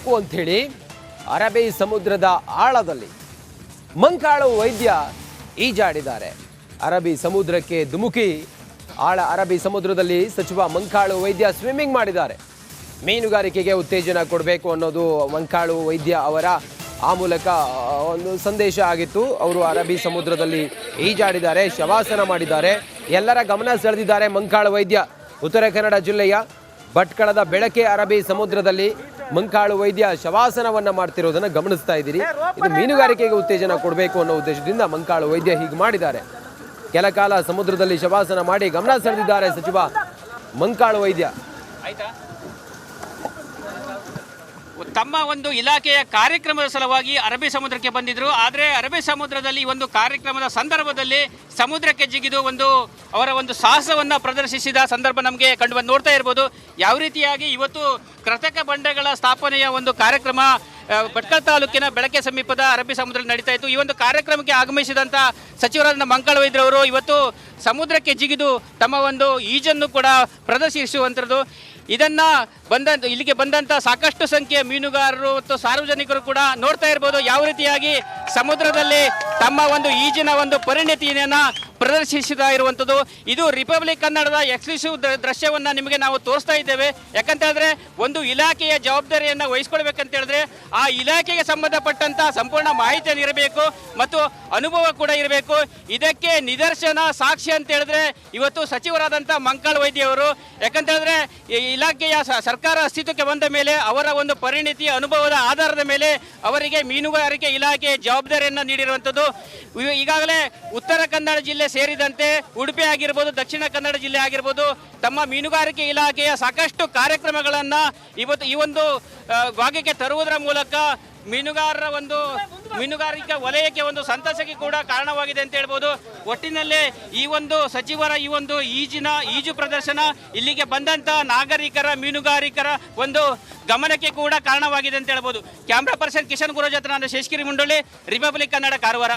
ಕೊಡಬೇಕು ಅಂಥೇಳಿ ಅರಬ್ಬಿ ಸಮುದ್ರದ ಆಳದಲ್ಲಿ ಮಂಕಾಳು ವೈದ್ಯ ಈಜಾಡಿದ್ದಾರೆ. ಅರಬ್ಬಿ ಸಮುದ್ರಕ್ಕೆ ಧುಮುಕಿ, ಆಳ ಅರಬ್ಬಿ ಸಮುದ್ರದಲ್ಲಿ ಸಚಿವ ಮಂಕಾಳು ವೈದ್ಯ ಸ್ವಿಮ್ಮಿಂಗ್ ಮಾಡಿದ್ದಾರೆ. ಮೀನುಗಾರಿಕೆಗೆ ಉತ್ತೇಜನ ಕೊಡಬೇಕು ಅನ್ನೋದು ಮಂಕಾಳು ವೈದ್ಯ ಅವರ ಆ ಮೂಲಕ ಒಂದು ಸಂದೇಶ ಆಗಿತ್ತು. ಅವರು ಅರಬ್ಬಿ ಸಮುದ್ರದಲ್ಲಿ ಈಜಾಡಿದ್ದಾರೆ, ಶವಾಸನ ಮಾಡಿದ್ದಾರೆ. ಎಲ್ಲರ ಗಮನ ಸೆಳೆದಿದ್ದಾರೆ ಮಂಕಾಳು ವೈದ್ಯ. ಉತ್ತರ ಕನ್ನಡ ಜಿಲ್ಲೆಯ ಭಟ್ಕಳದ ಬೆಳಕೆ ಅರಬಿ ಸಮುದ್ರದಲ್ಲಿ ಮಂಕಾಳು ವೈದ್ಯ ಶವಾಸನವನ್ನ ಮಾಡ್ತಿರೋದನ್ನ ಗಮನಿಸ್ತಾ ಇದ್ದೀರಿ. ಇದು ಮೀನುಗಾರಿಕೆಗೆ ಉತ್ತೇಜನ ಕೊಡಬೇಕು ಅನ್ನೋ ಉದ್ದೇಶದಿಂದ ಮಂಕಾಳು ವೈದ್ಯ ಹೀಗೆ ಮಾಡಿದ್ದಾರೆ. ಕೆಲ ಕಾಲ ಸಮುದ್ರದಲ್ಲಿ ಶವಾಸನ ಮಾಡಿ ಗಮನ ಸೆಳೆದಿದ್ದಾರೆ ಸಚಿವ ಮಂಕಾಳು ವೈದ್ಯ. ಆಯ್ತಾ? ತಮ್ಮ ಒಂದು ಇಲಾಖೆಯ ಕಾರ್ಯಕ್ರಮದ ಸಲುವಾಗಿ ಅರಬ್ಬಿ ಸಮುದ್ರಕ್ಕೆ ಬಂದಿದ್ದರು ಆದರೆ ಅರಬ್ಬಿ ಸಮುದ್ರದಲ್ಲಿ ಒಂದು ಕಾರ್ಯಕ್ರಮದ ಸಂದರ್ಭದಲ್ಲಿ ಸಮುದ್ರಕ್ಕೆ ಜಿಗಿದು ಒಂದು ಅವರ ಒಂದು ಸಾಹಸವನ್ನು ಪ್ರದರ್ಶಿಸಿದ ಸಂದರ್ಭ ನಮಗೆ ಕಂಡು ನೋಡ್ತಾ ಇರ್ಬೋದು. ಯಾವ ರೀತಿಯಾಗಿ ಇವತ್ತು ಕೃತಕ ಬಂಡೆಗಳ ಸ್ಥಾಪನೆಯ ಒಂದು ಕಾರ್ಯಕ್ರಮ ಭಟ್ಕಳ ತಾಲೂಕಿನ ಬೆಳಕೆ ಸಮೀಪದ ಅರಬ್ಬಿ ಸಮುದ್ರದಲ್ಲಿ ನಡೀತಾ ಇತ್ತು. ಈ ಒಂದು ಕಾರ್ಯಕ್ರಮಕ್ಕೆ ಆಗಮಿಸಿದಂಥ ಸಚಿವರಾದ ಮಂಗಳ ವೈದ್ಯರವರು ಇವತ್ತು ಸಮುದ್ರಕ್ಕೆ ಜಿಗಿದು ತಮ್ಮ ಒಂದು ಈಜನ್ನು ಕೂಡ ಪ್ರದರ್ಶಿಸುವಂಥದ್ದು ಇದನ್ನ ಬಂದ, ಇಲ್ಲಿಗೆ ಬಂದಂತ ಸಾಕಷ್ಟು ಸಂಖ್ಯೆಯ ಮೀನುಗಾರರು ಮತ್ತು ಸಾರ್ವಜನಿಕರು ಕೂಡ ನೋಡ್ತಾ ಇರ್ಬೋದು. ಯಾವ ರೀತಿಯಾಗಿ ಸಮುದ್ರದಲ್ಲಿ ತಮ್ಮ ಒಂದು ಈಜಿನ ಒಂದು ಪರಿಣತಿಯನ್ನ ಪ್ರದರ್ಶಿಸ್ತಾ ಇರುವಂಥದ್ದು ಇದು ರಿಪಬ್ಲಿಕ್ ಕನ್ನಡದ ಎಕ್ಸ್ಕ್ಲೂಸಿವ್ ದೃಶ್ಯವನ್ನ ನಿಮಗೆ ನಾವು ತೋರಿಸ್ತಾ ಇದ್ದೇವೆ. ಯಾಕಂತ ಹೇಳಿದ್ರೆ ಒಂದು ಇಲಾಖೆಯ ಜವಾಬ್ದಾರಿಯನ್ನು ವಹಿಸ್ಕೊಳ್ಬೇಕಂತ ಹೇಳಿದ್ರೆ ಆ ಇಲಾಖೆಗೆ ಸಂಬಂಧಪಟ್ಟಂತ ಸಂಪೂರ್ಣ ಮಾಹಿತಿಯನ್ನು ಇರಬೇಕು ಮತ್ತು ಅನುಭವ ಕೂಡ ಇರಬೇಕು. ಇದಕ್ಕೆ ನಿದರ್ಶನ, ಸಾಕ್ಷಿ ಅಂತ ಹೇಳಿದ್ರೆ ಇವತ್ತು ಸಚಿವರಾದಂಥ ಮಂಕಾಳ್ ವೈದ್ಯವರು ಯಾಕಂತ ಹೇಳಿದ್ರೆ ಇಲಾಖೆಯ ಸರ್ಕಾರ ಅಸ್ತಿತ್ವಕ್ಕೆ ಬಂದ ಮೇಲೆ ಅವರ ಒಂದು ಪರಿಣಿತಿ, ಅನುಭವದ ಆಧಾರದ ಮೇಲೆ ಅವರಿಗೆ ಮೀನುಗಾರಿಕೆ ಇಲಾಖೆ ಜವಾಬ್ದಾರಿಯನ್ನು ನೀಡಿರುವಂಥದ್ದು. ಈಗಾಗಲೇ ಉತ್ತರ ಕನ್ನಡ ಜಿಲ್ಲೆ ಸೇರಿದಂತೆ ಉಡುಪಿ ಆಗಿರ್ಬೋದು, ದಕ್ಷಿಣ ಕನ್ನಡ ಜಿಲ್ಲೆ ಆಗಿರ್ಬೋದು, ತಮ್ಮ ಮೀನುಗಾರಿಕೆ ಇಲಾಖೆಯ ಸಾಕಷ್ಟು ಕಾರ್ಯಕ್ರಮಗಳನ್ನು ಇವತ್ತು ಈ ಒಂದು ಭಾಗಕ್ಕೆ ತರುವುದರ ಮೂಲಕ ಮೀನುಗಾರರ ಒಂದು, ಮೀನುಗಾರಿಕೆ ವಲಯಕ್ಕೆ ಒಂದು ಸಂತಸಕ್ಕೆ ಕೂಡ ಕಾರಣವಾಗಿದೆ ಅಂತ ಹೇಳ್ಬೋದು. ಒಟ್ಟಿನಲ್ಲಿ ಈ ಒಂದು ಸಚಿವರ ಈ ಒಂದು ಈಜಿನ, ಈಜು ಪ್ರದರ್ಶನ ಇಲ್ಲಿಗೆ ಬಂದಂತ ನಾಗರಿಕರ, ಮೀನುಗಾರಿಕರ ಒಂದು ಗಮನಕ್ಕೆ ಕೂಡ ಕಾರಣವಾಗಿದೆ ಅಂತ ಹೇಳ್ಬೋದು. ಕ್ಯಾಮ್ರಾ ಪರ್ಸನ್ ಕಿಶನ್ ಗುರು ಜೊತೆ ನಾನು ಶೇಷಗಿರಿ ಮುಂಡೋಳಿ ರಿಪಬ್ಲಿಕ್ ಕನ್ನಡ ಕಾರವಾರ.